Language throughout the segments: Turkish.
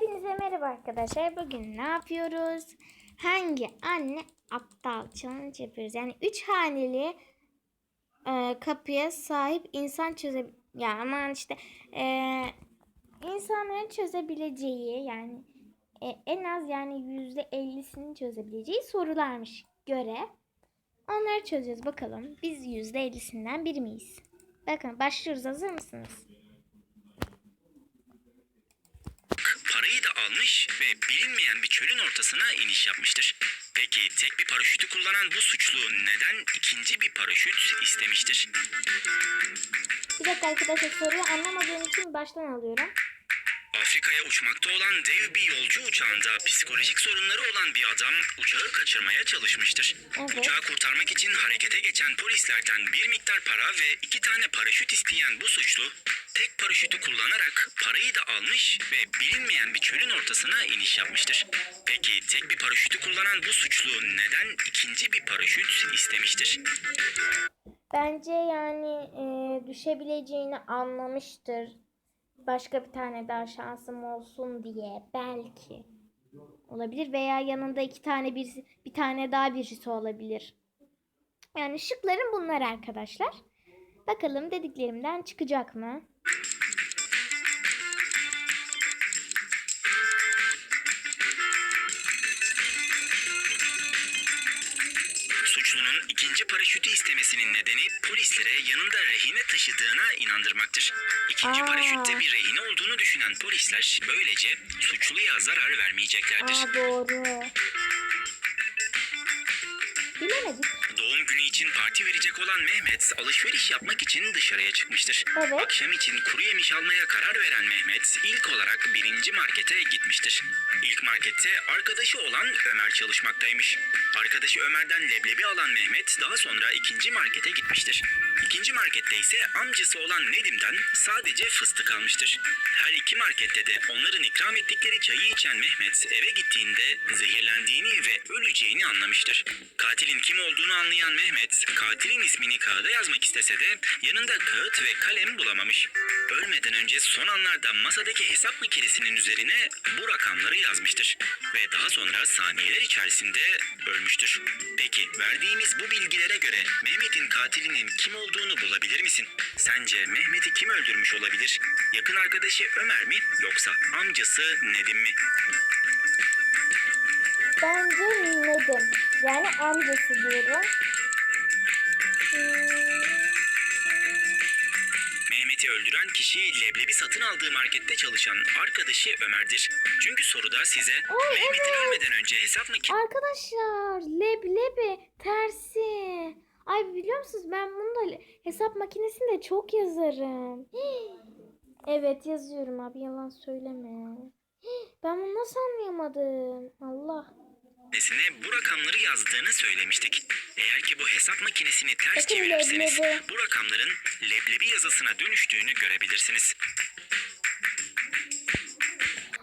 Hepinize merhaba arkadaşlar. Bugün ne yapıyoruz? Hangi anne aptal challenge yapıyoruz? Yani 3 haneli e, kapıya sahip insan çöze ya aman işte e, insanların çözebileceği yani e, en az yani yüzde 50'sini çözebileceği sorularmış göre onları çözeceğiz bakalım. Biz yüzde 50'sinden biri miyiz? Bakın başlıyoruz. Hazır mısınız? Parayı da almış ve bilinmeyen bir çölün ortasına iniş yapmıştır. Peki tek bir paraşütü kullanan bu suçlu neden ikinci bir paraşüt istemiştir? Bir dakika arkadaşlar soruyu anlamadığım için baştan alıyorum. Afrika'ya uçmakta olan dev bir yolcu uçağında psikolojik sorunları olan bir adam uçağı kaçırmaya çalışmıştır. Evet. Uçağı kurtarmak için harekete geçen polislerden bir miktar para ve iki tane paraşüt isteyen bu suçlu tek paraşütü kullanarak parayı da almış ve bilinmeyen bir çölün ortasına iniş yapmıştır. Peki tek bir paraşütü kullanan bu suçlu neden ikinci bir paraşüt istemiştir? Bence yani e, düşebileceğini anlamıştır. Başka bir tane daha şansım olsun diye belki olabilir veya yanında iki tane birisi bir tane daha birisi olabilir. Yani şıklarım bunlar arkadaşlar. Bakalım dediklerimden çıkacak mı? Paraşütü istemesinin nedeni polislere yanında rehine taşıdığına inandırmaktır. İkinci Aa. paraşütte bir rehine olduğunu düşünen polisler böylece suçluya zarar vermeyeceklerdir. Aa doğru. Bilemedik. İçin parti verecek olan Mehmet alışveriş yapmak için dışarıya çıkmıştır. Evet. Akşam için kuru yemiş almaya karar veren Mehmet ilk olarak birinci markete gitmiştir. İlk markette arkadaşı olan Ömer çalışmaktaymış. Arkadaşı Ömer'den leblebi alan Mehmet daha sonra ikinci markete gitmiştir. İkinci markette ise amcası olan Nedim'den sadece fıstık almıştır. Her iki markette de onların ikram ettikleri çayı içen Mehmet eve gittiğinde zehirlendiğini ve öleceğini anlamıştır. Katilin kim olduğunu anlayan Mehmet, katilin ismini kağıda yazmak istese de yanında kağıt ve kalem bulamamış. Ölmeden önce son anlarda masadaki hesap makinesinin üzerine bu rakamları yazmıştır. Ve daha sonra saniyeler içerisinde ölmüştür. Peki verdiğimiz bu bilgilere göre Mehmet'in katilinin kim olduğunu bulabilir misin? Sence Mehmet'i kim öldürmüş olabilir? Yakın arkadaşı Ömer mi yoksa amcası Nedim mi? Bence Nedim. Yani amcası diyorum. Mehmet'i öldüren kişi leblebi satın aldığı markette çalışan arkadaşı Ömer'dir. Çünkü soruda size Ay, Mehmet'in evet. ölmeden önce hesap makinesi Arkadaşlar leblebi tersi. Ay biliyor musunuz ben bunu da hesap makinesinde çok yazarım. Hii. Evet yazıyorum abi yalan söyleme. Hii, Ben bunu nasıl anlayamadım? Allah. Makinesine bu rakamları yazdığını söylemiştik. Eğer ki bu hesap makinesini ters Bakın çevirirseniz leblebi. bu rakamların leblebi yazısına dönüştüğünü görebilirsiniz.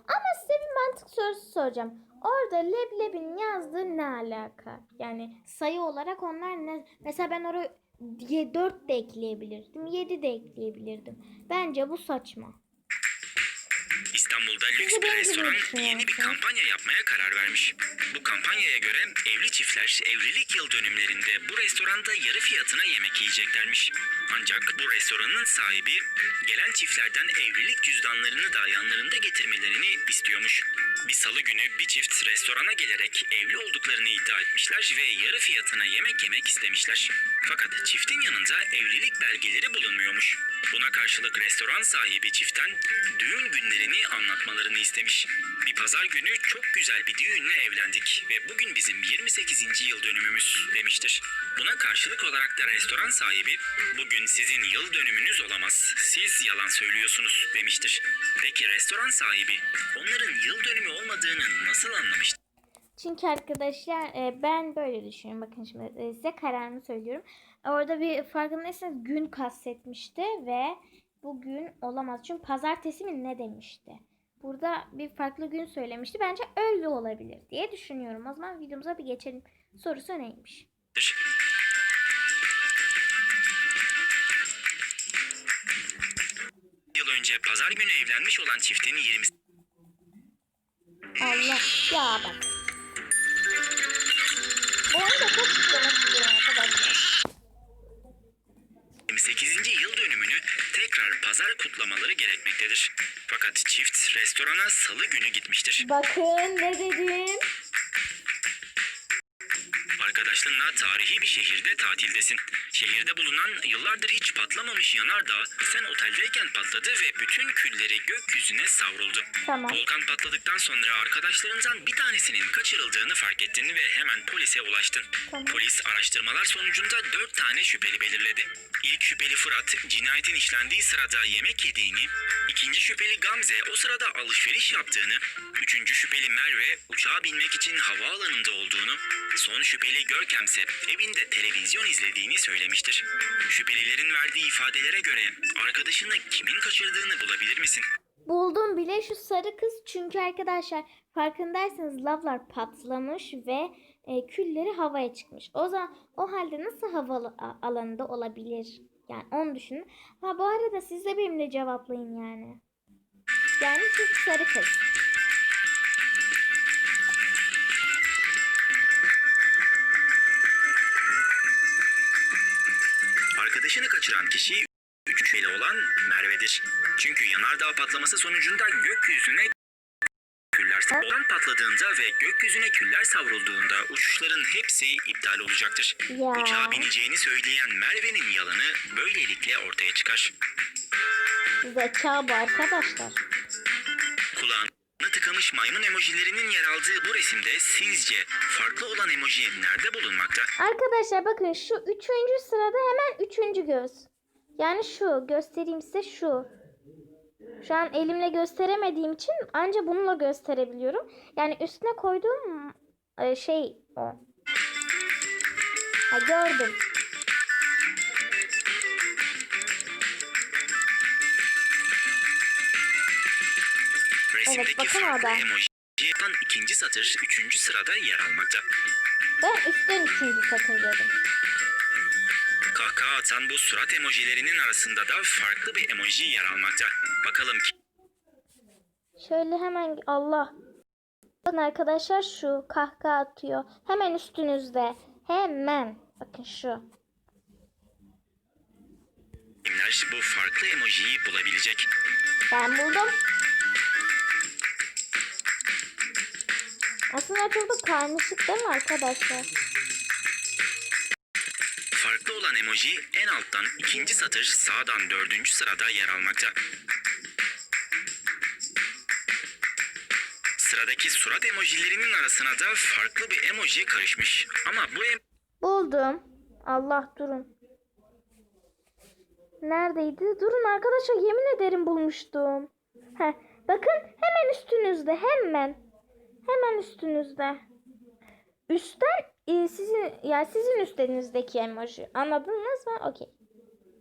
Ama size bir mantık sorusu soracağım. Orada leblebinin yazdığı ne alaka? Yani sayı olarak onlar ne? Mesela ben oraya 4 de ekleyebilirdim. 7 de ekleyebilirdim. Bence bu saçma. İstanbul'da lüks bir restoran yeni bir kampanya yapmaya karar vermiş. Bu kampanyaya göre evli çiftler evlilik yıl dönümlerinde bu restoranda yarı fiyatına yemek yiyeceklermiş. Ancak bu restoranın sahibi gelen çiftlerden evlilik cüzdanlarını da yanlarında getirmelerini istiyormuş. Bir salı günü bir çift restorana gelerek evli olduklarını iddia etmişler ve yarı fiyatına yemek yemek istemişler. Fakat çiftin yanında evlilik belgeleri bulunmuyormuş. Buna karşılık restoran sahibi çiftten düğün günlerini anlatmalarını istemiş. Bir pazar günü çok güzel bir düğünle evlendik ve bugün bizim 28. yıl dönümümüz demiştir. Buna karşılık olarak da restoran sahibi bugün sizin yıl dönümünüz olamaz. Siz yalan söylüyorsunuz demiştir. Peki restoran sahibi onların yıl dönümü olmadığını nasıl anlamıştır? Çünkü arkadaşlar e, ben böyle düşünüyorum. Bakın şimdi e, size kararımı söylüyorum. Orada bir farkındaysanız gün kastetmişti ve bugün olamaz. Çünkü pazartesi mi ne demişti? Burada bir farklı gün söylemişti. Bence öyle olabilir diye düşünüyorum. O zaman videomuza bir geçelim. Sorusu neymiş? Yıl önce pazar günü evlenmiş olan çiftin 20 Allah. Ya bak. Onu da çok istemek istiyorum arkadaşlar. 28. yıl dönümünü tekrar pazar kutlamaları gerekmektedir. Fakat çift restorana salı günü gitmiştir. Bakın ne dedim. Arkadaşlarınla tarihi bir şehirde tatildesin. Şehirde bulunan yıllardır hiç patlamamış yanardağ sen oteldeyken patladı ve bütün külleri gökyüzüne savruldu. Tamam. Volkan patladıktan sonra arkadaşlarından bir tanesinin kaçırıldığını fark ettin ve hemen polise ulaştın. Tamam. Polis araştırmalar sonucunda dört tane şüpheli belirledi. İlk şüpheli Fırat cinayetin işlendiği sırada yemek yediğini, ikinci şüpheli Gamze o sırada alışveriş yaptığını, üçüncü şüpheli Merve uçağa binmek için havaalanında olduğunu, son şüpheli Görkemse evinde televizyon izlediğini söylemiştir. Şüphelilerin verdiği ifadelere göre arkadaşını kimin kaçırdığını bulabilir misin? Buldum bile şu sarı kız çünkü arkadaşlar farkındaysanız lavlar patlamış ve e, külleri havaya çıkmış. O zaman o halde nasıl hava alanında olabilir? Yani onu düşünün. Ha bu arada siz de benimle cevaplayın yani. Yani şu sarı kız. Kaçıran kişi üç şüpheli olan Merve'dir. Çünkü yanardağ patlaması sonucunda gökyüzüne küller savrulan patladığında ve gökyüzüne küller savrulduğunda uçuşların hepsi iptal olacaktır. Ya. Uçağa bineceğini söyleyen Merve'nin yalanı böylelikle ortaya çıkar. Zeka bu arkadaşlar. Kulağına tıkamış maymun emojilerinin yer aldığı bu resimde sizce farklı olan emoji nerede bulunmakta? Arkadaşlar bakın şu üçüncü sırada hemen üçüncü göz. Yani şu göstereyim size şu. Şu an elimle gösteremediğim için anca bununla gösterebiliyorum. Yani üstüne koyduğum e, şey o. Ha gördüm. Resimdeki bakın farklı orada. emoji yapan ikinci satır üçüncü sırada yer almakta. Ben üstten üçüncü satır dedim. Kahkaha atan bu surat emojilerinin arasında da farklı bir emoji yer almakta. Bakalım ki Şöyle hemen Allah. Bakın arkadaşlar şu kahkaha atıyor. Hemen üstünüzde. Hemen. Bakın şu. kimler bu farklı emojiyi bulabilecek? Ben buldum. Aslında çok da karmaşık değil mi arkadaşlar? Farklı olan emoji en alttan ikinci satır sağdan dördüncü sırada yer almakta. Sıradaki surat emojilerinin arasına da farklı bir emoji karışmış. Ama bu em- Buldum. Allah durun. Neredeydi? Durun arkadaşlar yemin ederim bulmuştum. Heh, bakın hemen üstünüzde hemen. Hemen üstünüzde. Üstten e, sizin yani sizin üstünüzdeki emoji. Anladınız mı? Okey.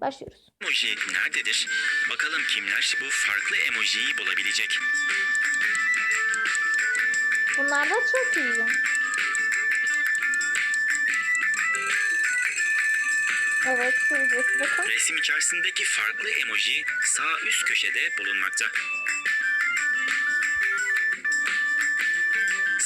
Başlıyoruz. emoji nerededir? Bakalım kimler bu farklı emojiyi bulabilecek? Bunlar da çok iyi. Evet, bakın. Resim içerisindeki farklı emoji sağ üst köşede bulunmakta.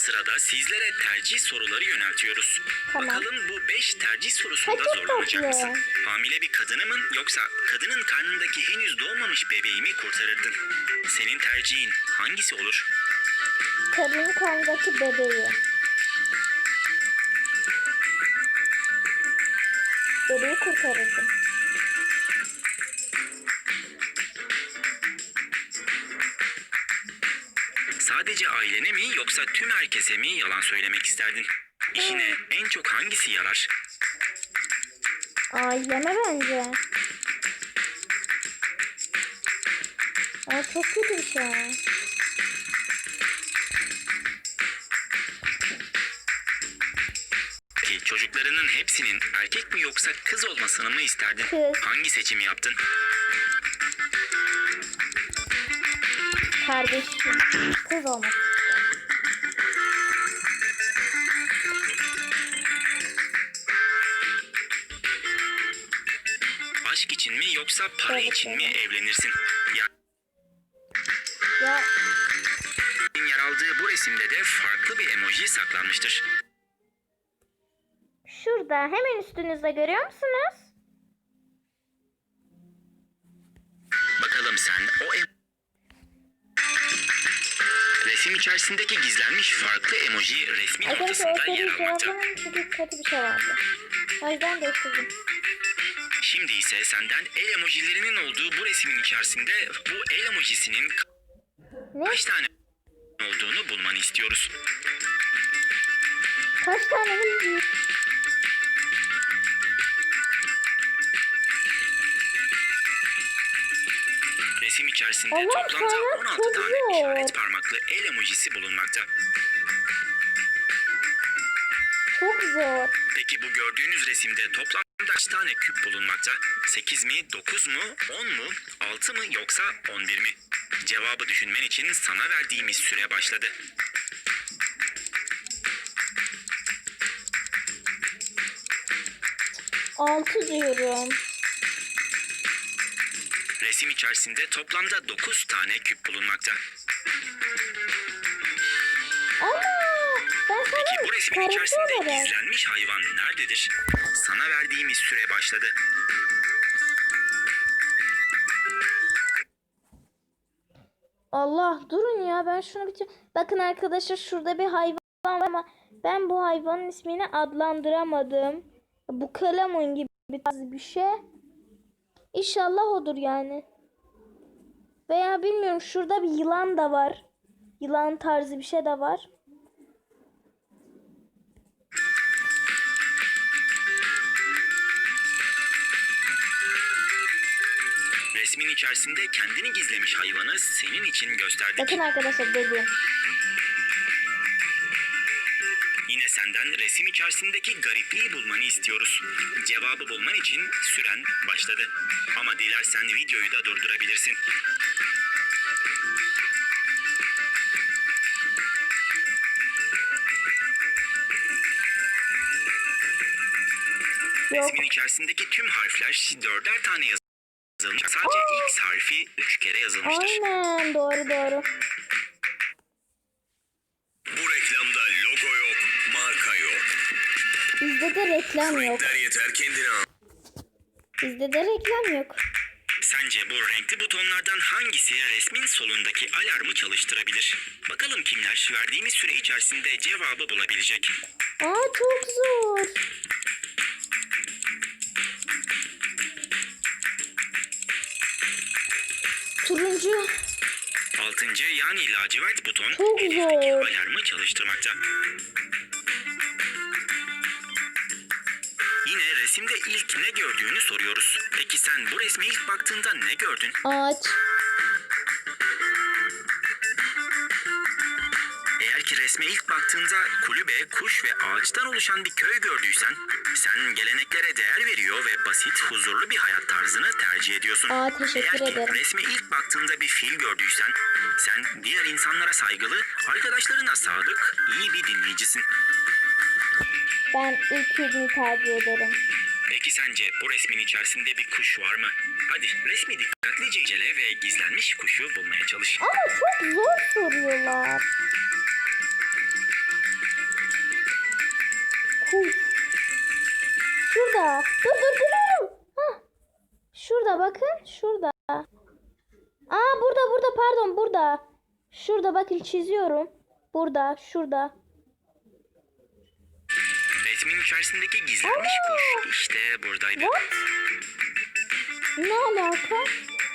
Sırada sizlere tercih soruları yöneltiyoruz. Tamam. Bakalım bu 5 tercih sorusunda Ha, çok zorlanacak tatlı. mısın? Hamile bir kadını mı yoksa kadının karnındaki henüz doğmamış bebeği mi kurtarırdın? Senin tercihin hangisi olur? Kadın karnındaki bebeği. Bebeği kurtarırdım. Sadece ailene mi yoksa tüm herkese mi yalan söylemek isterdin? İşine en çok hangisi yarar? Aileme bence. Aa, çok kötü bir şey. Ki çocuklarının hepsinin erkek mi yoksa kız olmasını mı isterdin? Kız. Hangi seçimi yaptın? Kardeşim. Kız olmak istiyorum. Aşk için mi yoksa para Evet, için mi evet. evlenirsin? Ya yer aldığı bu resimde farklı bir emoji saklanmıştır. Şurada hemen üstünüzde görüyor musunuz? İçerisindeki gizlenmiş farklı emoji resmin Arkadaşlar ortasında yer soruyu almakta. çünkü kötü bir şey vardı. O yüzden değiştirdim. Şimdi ise senden el emojilerinin olduğu bu resmin içerisinde bu el emojisinin Ne? kaç tane olduğunu bulmanı istiyoruz. Kaç tane mi? Resim içerisinde Allah toplamda sana 16 çok tane işaret parmaklı el emojisi bulunmakta. Çok zor. Peki bu gördüğünüz resimde toplamda kaç tane küp bulunmakta? 8 mi, 9 mu, 10 mu, 6 mı yoksa 11 mi? Cevabı düşünmen için sana verdiğimiz süre başladı. Altı diyorum. Resim içerisinde toplamda 9 tane küp bulunmakta. Ama ben Peki sana bu resmin karısı içerisinde olarak. gizlenmiş hayvan nerededir? Sana verdiğimiz süre başladı. Allah durun ya ben şunu bitir. Bakın arkadaşlar şurada bir hayvan var ama ben bu hayvanın ismini adlandıramadım. Bu kalemun gibi bir şey. İnşallah odur yani. Veya bilmiyorum şurada bir yılan da var. Yılan tarzı bir şey de var. Resmin içerisinde kendini gizlemiş hayvanı senin için gösterdik. Bakın arkadaşlar dediğim. Senden resim içerisindeki garipliği bulmanı istiyoruz. Cevabı bulman için süren başladı. Ama dilersen videoyu da durdurabilirsin. Yok. Resmin içerisindeki tüm harfler dörder tane yazılmış. Sadece X harfi üç kere yazılmıştır. Aynen doğru doğru. Bizde de reklam yok. yeter kendine al. Bizde de reklam yok. Sence bu renkli butonlardan hangisi resmin solundaki alarmı çalıştırabilir? Bakalım kimler verdiğimiz süre içerisinde cevabı bulabilecek. Aa çok zor. Turuncu. Altıncı yani lacivert buton Çok zor. alarmı çalıştırmakta. Yine resimde ilk ne gördüğünü soruyoruz. Peki sen bu resme ilk baktığında ne gördün? Ağaç. Eğer ki resme ilk baktığında kulübe, kuş ve ağaçtan oluşan bir köy gördüysen, sen geleneklere değer veriyor ve basit, huzurlu bir hayat tarzını tercih ediyorsun. Aa, teşekkür Eğer ki ederim. resme ilk baktığında bir fil gördüysen, sen diğer insanlara saygılı, arkadaşlarına sadık, iyi bir dinleyicisin. Ben ilk filmi tercih ederim. Peki sence bu resmin içerisinde bir kuş var mı? Hadi resmi dikkatlice incele ve gizlenmiş kuşu bulmaya çalış. Ama çok zor soruyorlar. Kuş. Şurada. Dur dur duruyorum. Hah. Şurada bakın. Şurada. Aa burada burada pardon burada. Şurada bakın çiziyorum. Burada şurada. Resmin içerisindeki gizlenmiş kuş işte buradaydı. What? Ne alaka?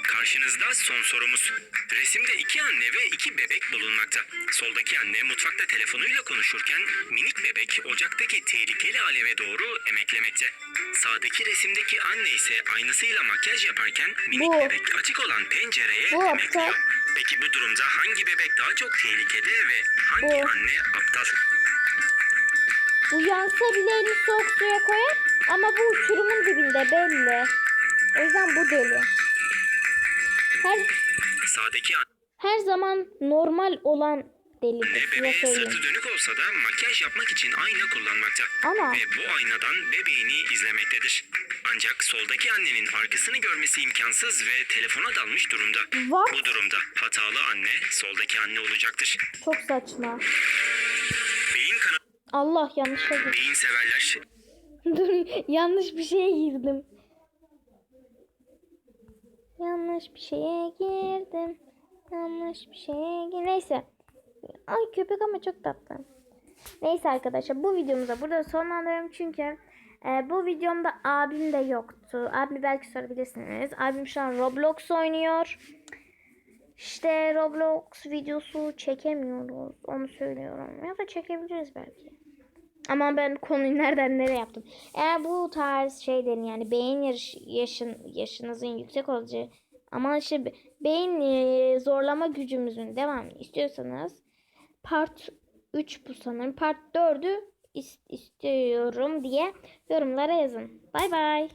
Karşınızda son sorumuz. Resimde iki anne ve iki bebek bulunmakta. Soldaki anne mutfakta telefonuyla konuşurken minik bebek ocaktaki tehlikeli aleve doğru emeklemekte. Sağdaki resimdeki anne ise aynasıyla makyaj yaparken minik Bu. bebek açık olan pencereye Bu emekliyor. aptal. Peki bu durumda hangi bebek daha çok tehlikede ve hangi Bu. anne aptal? Bu yansa bile elini soğuk suya koyar ama bu uçurumun dibinde belli. O yüzden bu deli. Her Sağdaki her zaman normal olan delidir. Söyleyeyim. sırtı dönük olsa da makyaj yapmak için ayna kullanmakta. Ama Ve bu aynadan bebeğini izlemektedir. Ancak soldaki annenin arkasını görmesi imkansız ve telefona dalmış durumda. What? Bu durumda hatalı anne soldaki anne olacaktır. çok saçma. Allah girdim. beyin severler. Dur yanlış bir şeye girdim. Yanlış bir şeye girdim. Yanlış bir şeye girdim. Neyse. Ay köpek ama çok tatlı. Neyse arkadaşlar bu videomuza burada sonlandırıyorum çünkü e, bu videomda abim de yoktu. Abimi belki sorabilirsiniz. Abim şu an Roblox oynuyor. İşte Roblox videosu çekemiyoruz. Onu söylüyorum. Ya da çekebiliriz belki. Ama ben konuyu nereden nereye yaptım. Eğer bu tarz şeylerin yani beyin yaş, yaşın, yaşınızın yüksek olacağı ama işte be- beyin e, zorlama gücümüzün devamını istiyorsanız part 3 bu sanırım. Part 4'ü is- istiyorum diye yorumlara yazın. Bay bay.